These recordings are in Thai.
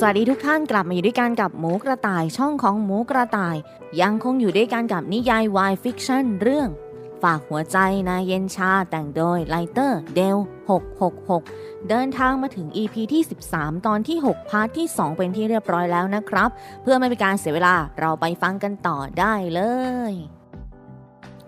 สวัสดีทุกท่านกลับมาอยู่ด้วยกันกับหมูกระต่ายช่องของหมูกระต่าย ยังคงอยู่ด้วยกันกับนิยายวายฟิกชั่นเรื่อง ฝากหัวใจนายเย็นชาแต่งโดยไลเตอร์เดล666 เดินทางมาถึง EP ที่ 13 ตอนที่ 6 พาร์ทที่ 2 เป็นที่เรียบร้อยแล้วนะครับ เพื่อไม่เป็นการเสียเวลาเราไปฟังกันต่อได้เลย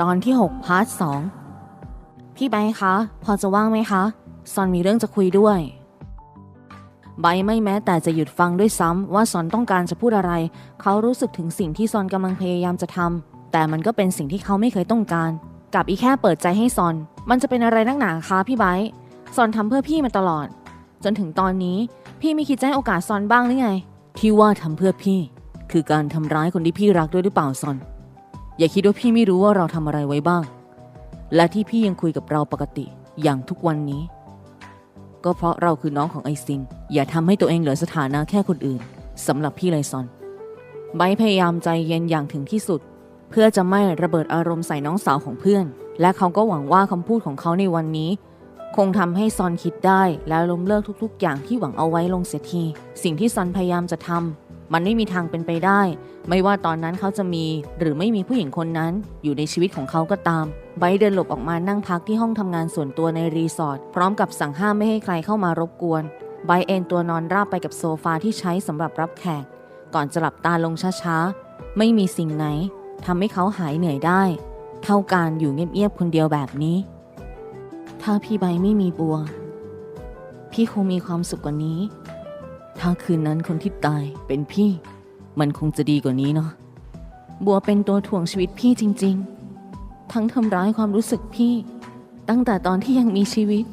ตอนที่ 6 พาร์ท 2 พี่ไบคะ พอจะว่างไหมคะซอนมีเรื่องจะคุยด้วย ไบไม่แม้แต่จะหยุดฟังด้วยซ้ำว่าซอนต้องการจะพูดอะไร เขารู้สึกถึงสิ่งที่ซอนกำลังพยายามจะทำแต่มันก็เป็นสิ่งที่เขาไม่เคยต้องการ กับอีแค่เปิดใจให้ซอน มันจะเป็นอะไรนักหนาคะพี่ไบซอนทำเพื่อพี่มาตลอด จนถึงตอนนี้พี่ไม่คิดจะให้โอกาสซอนบ้างหรือไง ที่ว่าทำเพื่อพี่ คือการทำร้ายคนที่พี่รักด้วยหรือเปล่าซอน อย่าคิดว่าพี่ไม่รู้ว่าเราทำอะไรไว้บ้าง และที่พี่ยังคุยกับเราปกติอย่างทุกวันนี้ ก็เพราะเราคือน้องของไอซินอย่าทำให้ตัวเองเหลือสถานะแค่คนอื่นสำหรับพี่ไลซอนไบพยายามใจเย็นอย่างถึงที่สุด เพื่อจะไม่ระเบิดอารมณ์ใส่น้องสาวของเพื่อน และเขาก็หวังว่าคำพูดของเขาในวันนี้ คงทำให้ซอนคิดได้และล้มเลิกทุกๆ อย่างที่หวังเอาไว้ลงเสียที สิ่งที่ซอนพยายามจะทำ มันไม่มีทางเป็นไปได้ ไม่ว่าตอนนั้นเขาจะมีหรือไม่มีผู้หญิงคนนั้น อยู่ในชีวิตของเขาก็ตาม ไบเดินหลบออกมานั่งพักที่ห้องทำงานส่วนตัวในรีสอร์ทพร้อมกับสั่งห้ามไม่ให้ใครเข้ามารบกวน ไบเอนตัวนอนราบไปกับโซฟาที่ใช้สำหรับรับแขก ก่อนจะหลับตาลงช้าๆ ไม่มีสิ่งไหนทำให้เขาหายเหนื่อยได้ เท่าการอยู่เงียบๆคนเดียวแบบนี้ ถ้าพี่ใบไม่มีบัว พี่คงมีความสุขกว่านี้ ถ้าคืนนั้นคนที่ตายเป็นพี่ มันคงจะดีกว่านี้เนาะบัวเป็นตัวถ่วงชีวิตพี่จริง ๆ ทั้งทำร้ายความรู้สึกพี่ ตั้งแต่ตอนที่ยังมีชีวิต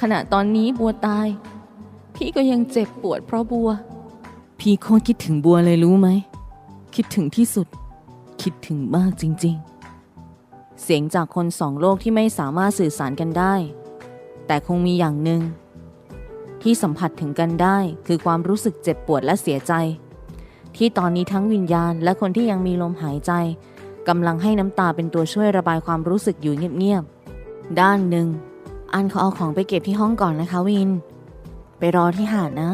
ขณะตอนนี้บัวตาย พี่ก็ยังเจ็บปวดเพราะบัว พี่โคตรคิดถึงบัวเลยรู้ไหม คิดถึงที่สุด คิดถึงมากจริง ๆ เสียงจากคนสองโลกที่ไม่สามารถสื่อสารกันได้ แต่คงมีอย่างหนึ่ง ที่สัมผัสถึงกันได้คือความรู้สึกเจ็บปวดและเสียใจ ที่ตอนนี้ทั้งวิญญาณและคนที่ยังมีลมหายใจกำลังให้น้ำตาเป็นตัวช่วยระบายความรู้สึกอยู่เงียบๆด้านหนึ่ง อันเขาเอาของไปเก็บที่ห้องก่อนนะคะวิน ไปรอที่หาดนะ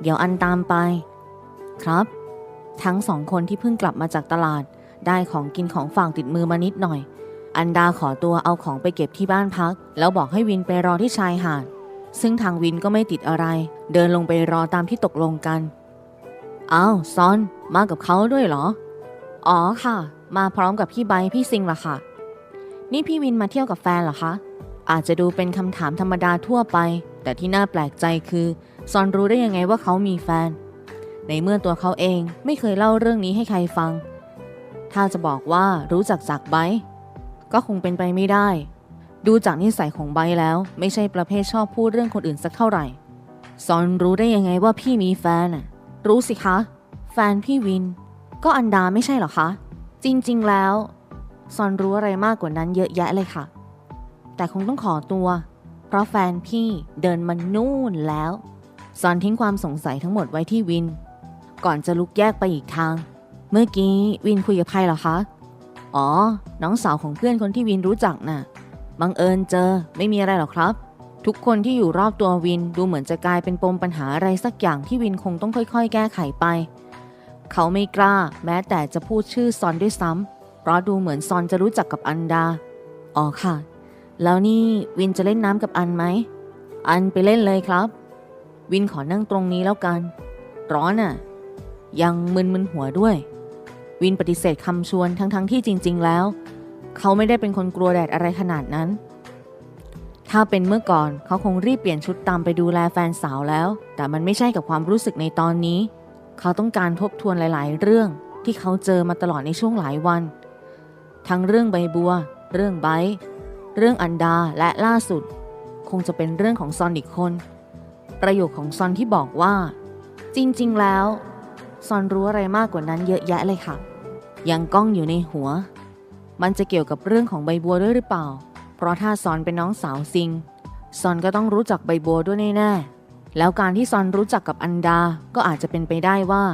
เดี๋ยวอันตามไป ครับ ทั้งสองคนที่เพิ่งกลับมาจากตลาด ได้ของกินของฝากติดมือมานิดหน่อย อันดาขอตัวเอาของไปเก็บที่บ้านพัก แล้วบอกให้วินไปรอที่ชายหาด ซึ่งทางวินก็ไม่ติดอะไร เดินลงไปรอตามที่ตกลงกัน อ้าวซอน มากับเขาด้วยเหรอ อ๋อค่ะ มาพร้อมกับพี่ไบพี่ซิงล่ะค่ะ นี่พี่วินมาเที่ยวกับแฟนเหรอคะ อาจจะดูเป็นคำถามธรรมดาทั่วไป แต่ที่น่าแปลกใจคือซอนรู้ได้ยังไงว่าเขามีแฟน ในเมื่อตัวเขาเองไม่เคยเล่าเรื่องนี้ให้ใครฟัง ถ้าจะบอกว่ารู้จักจากไบก็คงเป็นไปไม่ได้ ดูจากนิสัยของไบแล้ว ไม่ใช่ประเภทชอบพูดเรื่องคนอื่นสักเท่าไหร่ ซอนรู้ได้ยังไงว่าพี่มีแฟนน่ะรู้สิคะ แฟนพี่วิน ก็อันดาไม่ใช่หรอคะ จริงๆแล้ว ซอนรู้อะไรมากกว่านั้นเยอะแยะเลยค่ะ แต่คงต้องขอตัว เพราะแฟนพี่เดินมานู่นแล้ว ซอนทิ้งความสงสัยทั้งหมดไว้ที่วิน ก่อนจะลุกแยกไปอีกทาง เมื่อกี้วินคุยกับใครเหรอคะ อ๋อ น้องสาวของเพื่อนคนที่วินรู้จักน่ะ บังเอิญเจอไม่มีอะไรหรอกครับ ทุกคนที่อยู่รอบตัววินดูเหมือนจะกลายเป็นปมปัญหาอะไรสักอย่างที่วินคงต้องค่อยๆ แก้ไขไป เขาไม่กล้า แม้แต่จะพูดชื่อซอนด้วยซ้ำเพราะดูเหมือนซอนจะรู้จักกับอันดาอ๋อค่ะ แล้วนี่วินจะเล่นน้ำกับอันไหมอันไปเล่นเลยครับ วินขอนั่งตรงนี้แล้วกัน ร้อนอะ ยังมึนๆหัวด้วย วินปฏิเสธคำชวนทั้งๆที่จริง ๆ แล้ว เขาไม่ได้เป็นคนกลัวแดดอะไรขนาดนั้น ถ้าเป็นเมื่อก่อนเขาคงรีบเปลี่ยนชุดตามไปดูแลแฟนสาวแล้ว แต่มันไม่ใช่กับความรู้สึกในตอนนี้ เขาต้องการทบทวนหลาย ๆ เรื่องที่เขาเจอมาตลอดในช่วงหลายวัน ทั้งเรื่องใบบัว เรื่องไบเรื่องอันดาและล่าสุด คงจะเป็นเรื่องของซอนอีกคน ประโยคของซอนที่บอกว่า จริง ๆ แล้วซอนรู้อะไรมากกว่านั้นเยอะแยะเลยค่ะ ยังก้องอยู่ในหัว มันจะเกี่ยวกับเรื่องของใบบัวด้วยหรือเปล่า เพราะถ้าซอนเป็นน้องสาวซิง ซอนก็ต้องรู้จักใบบัวด้วยแน่ๆ แล้วการที่ซอนรู้จักกับอันดา ก็อาจจะเป็นไปได้ว่า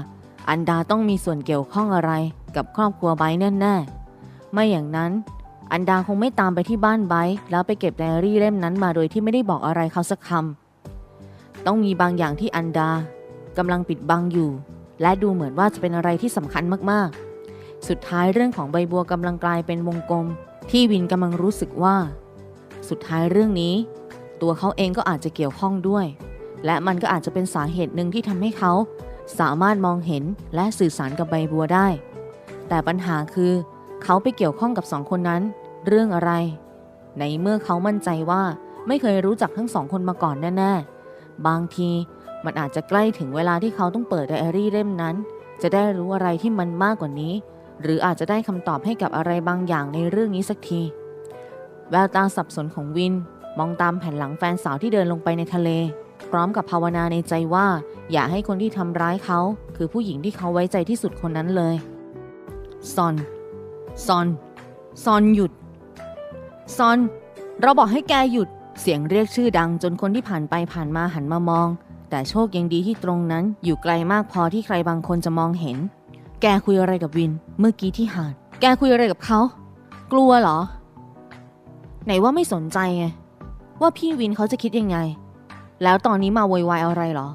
อันดาต้องมีส่วนเกี่ยวข้องอะไรกับครอบครัวไบแน่ๆ ไม่อย่างนั้น อันดาคงไม่ตามไปที่บ้านไบแล้วไปเก็บไดอารี่เล่มนั้นมาโดยที่ไม่ได้บอกอะไรเขาสักคำ ต้องมีบางอย่างที่อันดากำลังปิดบังอยู่ และดูเหมือนว่าจะเป็นอะไรที่สำคัญมากๆ สุดท้ายเรื่องของใบบัวกำลังกลายเป็นวงกลม ที่วินกำลังรู้สึกว่า สุดท้ายเรื่องนี้ ตัวเขาเองก็อาจจะเกี่ยวข้องด้วย และมันก็อาจจะเป็นสาเหตุหนึ่งที่ทำให้เขา สามารถมองเห็นและสื่อสารกับใบบัวได้ แต่ปัญหาคือ เขาไปเกี่ยวข้องกับสองคนนั้น เรื่องอะไร ในเมื่อเขามั่นใจว่าไม่เคยรู้จักทั้งสองคนมาก่อนแน่ๆ บางทีมันอาจจะใกล้ถึงเวลาที่เขาต้องเปิดไดอารี่เล่มนั้น จะได้รู้อะไรที่มันมากกว่านี้ หรืออาจจะได้คำตอบให้กับอะไรบางอย่างในเรื่องนี้สักที แววตาสับสนของวิน มองตามแผ่นหลังแฟนสาวที่เดินลงไปในทะเล พร้อมกับภาวนาในใจว่า อย่าให้คนที่ทำร้ายเขา คือผู้หญิงที่เขาไว้ใจที่สุดคนนั้นเลยซอนซอนซอนหยุดซอน เราบอกให้แกหยุด เสียงเรียกชื่อดังจนคนที่ผ่านไปผ่านมาหันมามอง แต่โชคยังดีที่ตรงนั้นอยู่ไกลมากพอที่ใครบางคนจะมองเห็น แกคุยอะไรกับวิน เมื่อกี้ที่หาด แกคุยอะไรกับเขา กลัวเหรอ ไหนว่าไม่สนใจไง ว่าพี่วินเขาจะคิดยังไง แล้วตอนนี้มาโวยวายอะไรเหรอ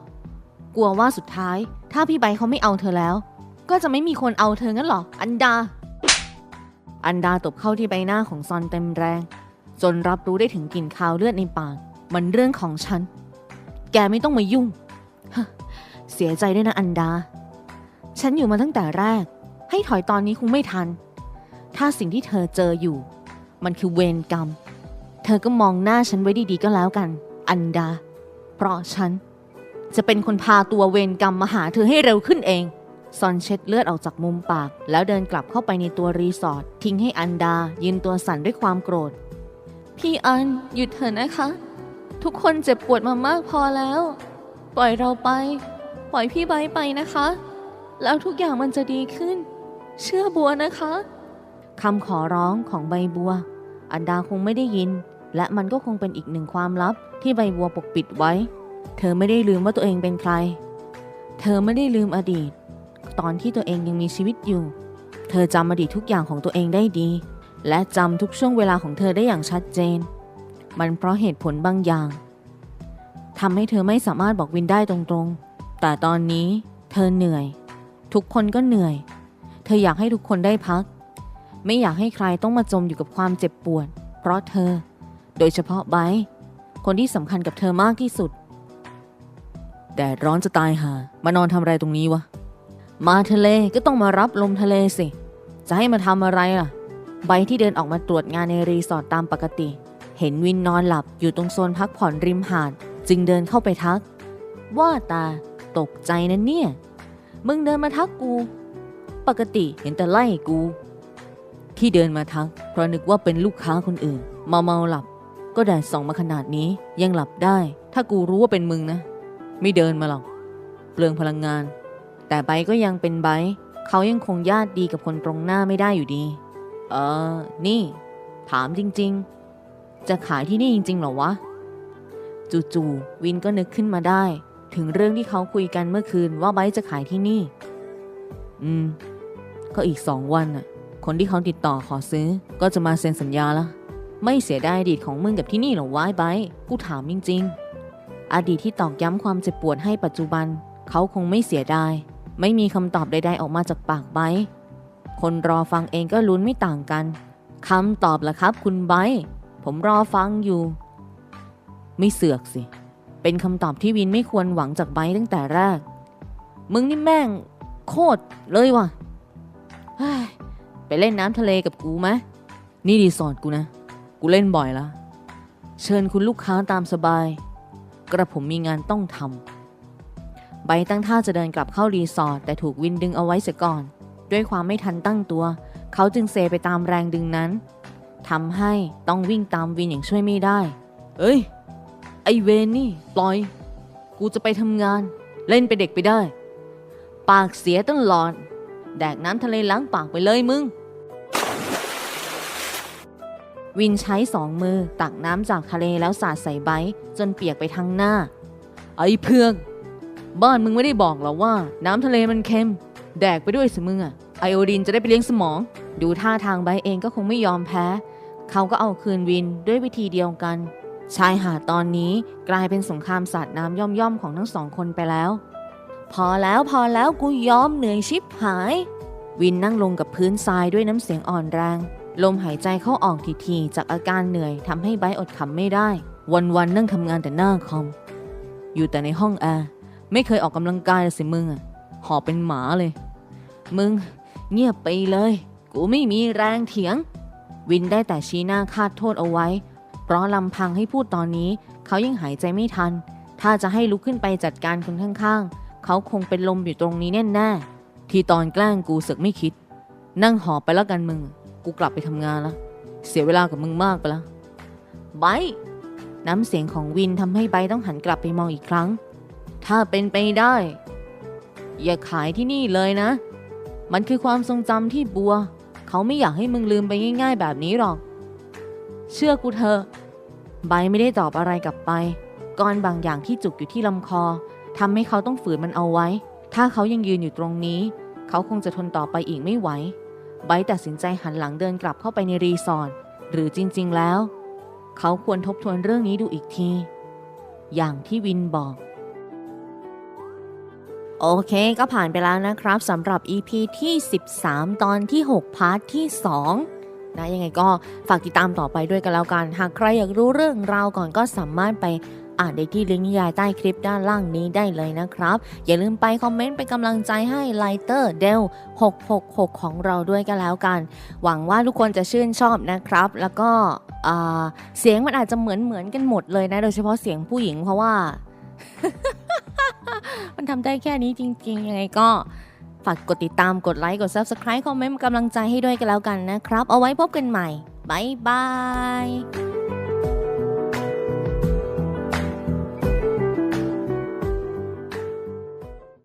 กลัวว่าสุดท้าย ถ้าพี่ใบเขาไม่เอาเธอแล้ว ก็จะไม่มีคนเอาเธองั้นเหรอ อันดา อันดาตบเข้าที่ใบหน้าของซอนเต็มแรง จนรับรู้ได้ถึงกลิ่นคาวเลือดในปาก มันเรื่องของฉัน แกไม่ต้องมายุ่ง เสียใจด้วยนะอันดา ฉันอยู่มาตั้งแต่แรก ให้ถอยตอนนี้คงไม่ทัน ถ้าสิ่งที่เธอเจออยู่ มันคือเวรกรรม เธอก็มองหน้าฉันไว้ดีๆก็แล้วกัน อันดา เพราะฉัน จะเป็นคนพาตัวเวรกรรมมาหาเธอให้เร็วขึ้นเองซอนเช็ดเลือดออกจากมุมปาก แล้วเดินกลับเข้าไปในตัวรีสอร์ททิ้งให้อันดา ยืนตัวสั่นด้วยความโกรธ พี่อันหยุดเถอะนะคะ ทุกคนเจ็บปวดมามากพอแล้ว ปล่อยเราไป ปล่อยพี่ไบไปนะคะ แล้วทุกอย่างมันจะดีขึ้น เชื่อบัวนะคะคำขอร้องของใบบัว อันดาคงไม่ได้ยิน และมันก็คงเป็นอีกหนึ่งความลับที่ใบบัวปกปิดไว้ เธอไม่ได้ลืมว่าตัวเองเป็นใคร เธอไม่ได้ลืมอดีต ตอนที่ตัวเองยังมีชีวิตอยู่ เธอจำอดีตทุกอย่างของตัวเองได้ดี และจำทุกช่วงเวลาของเธอได้อย่างชัดเจน มันเพราะเหตุผลบางอย่างทำให้เธอไม่สามารถบอกวินได้ตรงๆ แต่ตอนนี้เธอเหนื่อย ทุกคนก็เหนื่อย เธออยากให้ทุกคนได้พัก ไม่อยากให้ใครต้องมาจมอยู่กับความเจ็บปวด เพราะเธอ โดยเฉพาะไบคนที่สำคัญกับเธอมากที่สุด แดดร้อนจะตายหามานอนทำอะไรตรงนี้วะ มาทะเลก็ต้องมารับลมทะเลสิ จะให้มาทำอะไรล่ะใบที่เดินออกมาตรวจงานในรีสอร์ทตามปกติ เห็นวินนอนหลับอยู่ตรงโซนพักผ่อนริมหาด จึงเดินเข้าไปทัก ว่าตาตกใจนะเนี่ย มึงเดินมาทักกู ปกติเห็นแต่ไล่กู ที่เดินมาทัก เพราะนึกว่าเป็นลูกค้าคนอื่นเมาเมาหลับ ก็แดดส่องมาขนาดนี้ยังหลับได้ ถ้ากูรู้ว่าเป็นมึงนะ ไม่เดินมาหรอก เปลืองพลังงาน แต่ไบก็ยังเป็นไบเขายังคงญาติดีกับคนตรงหน้าไม่ได้อยู่ดี เออ นี่ ถามจริง ๆ จะขายที่นี่จริงๆเหรอวะ จู่ๆวินก็นึกขึ้นมาได้ ถึงเรื่องที่เขาคุยกันเมื่อคืนว่าไบจะขายที่นี่ อืม ก็อีกสองวันน่ะ คนที่เขาติดต่อขอซื้อ ก็จะมาเซ็นสัญญาละ ไม่เสียดายอดีตของมึงกับที่นี่หรอวะไอ้ไบกูถามจริง ๆ อดีตที่ตอกย้ำความเจ็บปวดให้ปัจจุบัน เขาคงไม่เสียดาย ไม่มีคำตอบใด ๆ ออกมาจากปากไบคนรอฟังเองก็ลุ้นไม่ต่างกันคำตอบล่ะครับ คุณไบผมรอฟังอยู่ ไม่เสือกสิ เป็นคำตอบที่วินไม่ควรหวังจากไบตั้งแต่แรก มึงนี่แม่งโคตรเลยว่ะไปเล่นน้ำทะเลกับกูไหมนี่รีสอร์ทกูนะ กูเล่นบ่อยละเชิญคุณลูกค้าตามสบาย กระผมมีงานต้องทำใบตั้งท่าจะเดินกลับเข้ารีสอร์ทแต่ถูกวินดึงเอาไว้เสียก่อน ด้วยความไม่ทันตั้งตัว เขาจึงเซไปตามแรงดึงนั้นทำให้ต้องวิ่งตามวินอย่างช่วยไม่ได้ เอ้ย ไอเวนนี่ ปล่อย กูจะไปทำงาน เล่นไปเด็กไปได้ ปากเสียตลอด แดกน้ำทะเลล้างปากไปเลยมึง วินใช้สองมือตักน้ำจากทะเลแล้วสาดใส่ไบจนเปียกไปทั้งหน้า ไอ้เพื่องบ้านมึงไม่ได้บอกหรอว่า น้ำทะเลมันเค็ม แดกไปด้วยสิมึงอะไอโอดินจะได้ไปเลี้ยงสมอง ดูท่าทางไบเองก็คงไม่ยอมแพ้ เขาก็เอาคืนวินด้วยวิธีเดียวกัน ชายหาดตอนนี้กลายเป็นสงครามสาดน้ำย่อมๆของทั้งสองคนไปแล้ว พอแล้วพอแล้วกูยอมเหนื่อยชิบหาย วินนั่งลงกับพื้นทรายด้วยน้ำเสียงอ่อนแรง ลมหายใจเข้าออกทีๆจากอาการเหนื่อยทำให้ไบอดขำไม่ได้ วันๆนั่งทำงานแต่หน้าคอม อยู่แต่ในห้องแอร์ไม่เคยออกกำลังกายเลยสิมึงอะหอบเป็นหมาเลย มึง เงียบไปเลย กูไม่มีแรงเถียง วินได้แต่ชี้หน้าคาดโทษเอาไว้ เพราะลำพังให้พูดตอนนี้ เขายังหายใจไม่ทัน ถ้าจะให้ลุกขึ้นไปจัดการคนข้างๆ เขาคงเป็นลมอยู่ตรงนี้แน่ๆ ที่ตอนแกล้งกูเสึกไม่คิด นั่งหอบไปแล้วกันมึง กูกลับไปทำงานละ เสียเวลากับมึงมากไปล้วไบร์ทน้ำเสียงของวินทำให้ไบร์ต้องหันกลับไปมองอีกครั้ง ถ้าเป็นไปได้ อย่าขายที่นี่เลยนะ มันคือความทรงจำที่บัว เขาไม่อยากให้มึงลืมไปง่าย ๆ แบบนี้หรอก เชื่อกูเถอะ ไบไม่ได้ตอบอะไรกลับไป ก้อนบางอย่างที่จุกอยู่ที่ลำคอทำให้เขาต้องฝืนมันเอาไว้ ถ้าเขายังยืนอยู่ตรงนี้ เขาคงจะทนต่อไปอีกไม่ไหว ไบตัดสินใจหันหลังเดินกลับเข้าไปในรีสอร์ท หรือจริง ๆ แล้ว เขาควรทบทวนเรื่องนี้ดูอีกที อย่างที่วินบอก โอเคก็ผ่านไปแล้วนะครับสำหรับ EP ที่ 13 ตอนที่ 6 พาร์ทที่ 2 นะยังไงก็ฝากติดตามต่อไปด้วยกันแล้วกัน หากใครอยากรู้เรื่องราวก่อนก็สามารถไปอ่านได้ที่ลิงก์นิยายใต้คลิปด้านล่างนี้ได้เลยนะครับ อย่าลืมไปคอมเมนต์เป็นกำลังใจให้ไลเตอร์เดล666 ของเราด้วยกันแล้วกัน หวังว่าทุกคนจะชื่นชอบนะครับ แล้วก็เสียงมันอาจจะเหมือนเหมือนกันหมดเลยนะ โดยเฉพาะเสียงผู้หญิงเพราะว่า มันทำได้แค่นี้จริง ๆ ยังไงก็ ฝากกดติดตามกดไลค์กด Subscribe คอมเมนต์กำลังใจให้ด้วยกันแล้วกันนะครับ เอาไว้พบกันใหม่ บ๊ายบาย